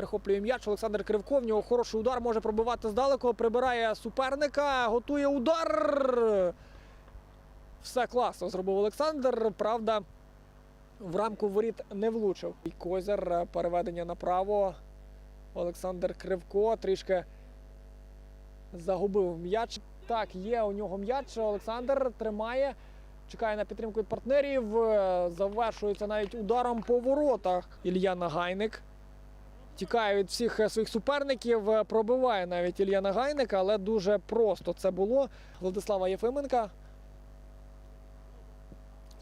Перехоплює м'яч. Олександр Кривко. В нього хороший удар може пробивати здалеку. Прибирає суперника. Готує удар. Все класно зробив Олександр. Правда, в рамку воріт не влучив. І Козяр е, переведення направо. Олександр Кривко трішки загубив м'яч. Так, є у нього м'яч. Олександр тримає. Чекає на підтримку від партнерів. Е, Завершується навіть ударом по воротах. Ілья Нагайник. Тікає від всіх е, своїх суперників. Е, Пробиває навіть Ілья Нагайник, але дуже просто це було. Владислава Єфименка.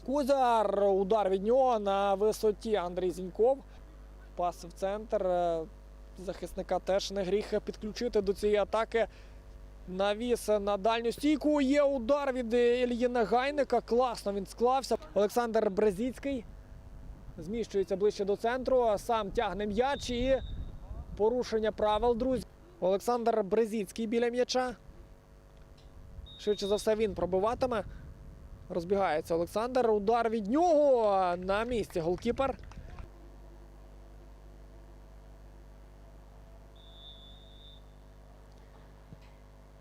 Кузяр. Удар від нього на висоті Андрій Зіньков. Пас в центр. Е, Захисника теж не гріх підключити до цієї атаки. Навіс на дальню стійку. Є удар від Ільї Нагайника. Класно він склався. Олександр Брезіцький зміщується ближче до центру. Сам тягне м'яч і порушення правил, друзі. Олександр Брезіцький біля м'яча. Швидше за все він пробиватиме. Розбігається Олександр. Удар від нього на місці. Голкіпер.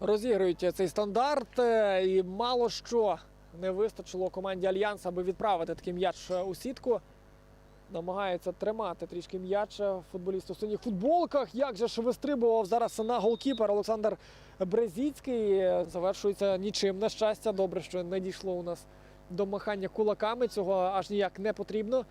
розігрують цей стандарт, і мало що не вистачило команді Альянс, аби відправити такий м'яч у сітку. Намагається тримати трішки м'яче футболіст у синіх футболках. Як же ж вистрибував зараз на голкіпер Олександр Брезіцький. Завершується нічим. На щастя, добре, що не дійшло у нас до махання кулаками. Цього аж ніяк не потрібно.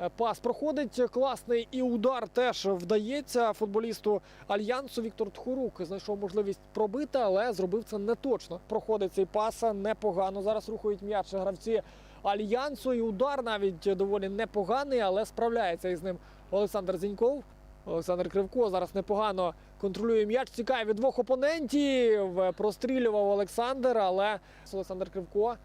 Е, Пас проходить класний і удар теж вдається футболісту Альянсу. Віктор Тхурук знайшов можливість пробити, але зробив це не точно. Проходить цей пас непогано. Зараз рухають м'яч гравці Альянсу. І удар навіть доволі непоганий, але справляється із ним Олександр Зіньков. Олександр Кривко зараз непогано контролює м'яч. Тікає від двох опонентів. Прострілював Олександр, але Олександр Кривко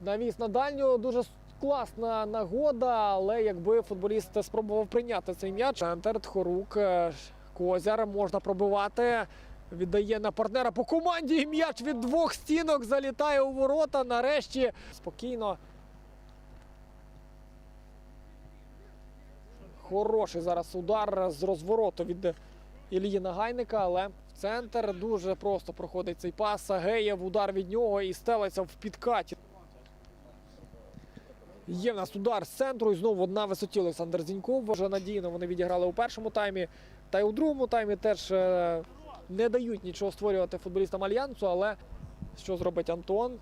навіс на дальню. Дуже класна нагода, але якби футболіст спробував прийняти цей м'яч. Центр, Тхорук, е, Козяр можна пробивати. Віддає на партнера по команді. і М'яч від двох стінок залітає у ворота. Нарешті спокійно. Хороший зараз удар з розвороту від Ілії Нагайника, але в центр дуже просто проходить цей пас. Геєв удар від нього і стелиться в підкаті. Є в нас удар з центру і знову на висоті Олександр Зіньков. Вже надійно вони відіграли у першому таймі. Та й у другому таймі теж е, не дають нічого створювати футболістам Альянсу, але що зробить Антон?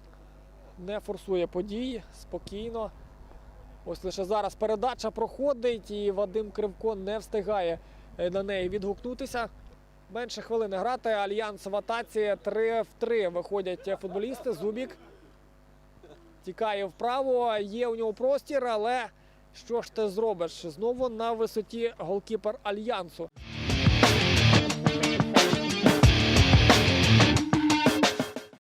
Не форсує події спокійно. Ось лише зараз передача проходить, і Вадим Кривко не встигає е, на неї відгукнутися. Менше хвилини грати. Альянс в атаці 3 в 3 виходять футболісти. Зубік тікає вправо. Є у нього простір, але що ж ти зробиш? Знову на висоті голкіпер Альянсу.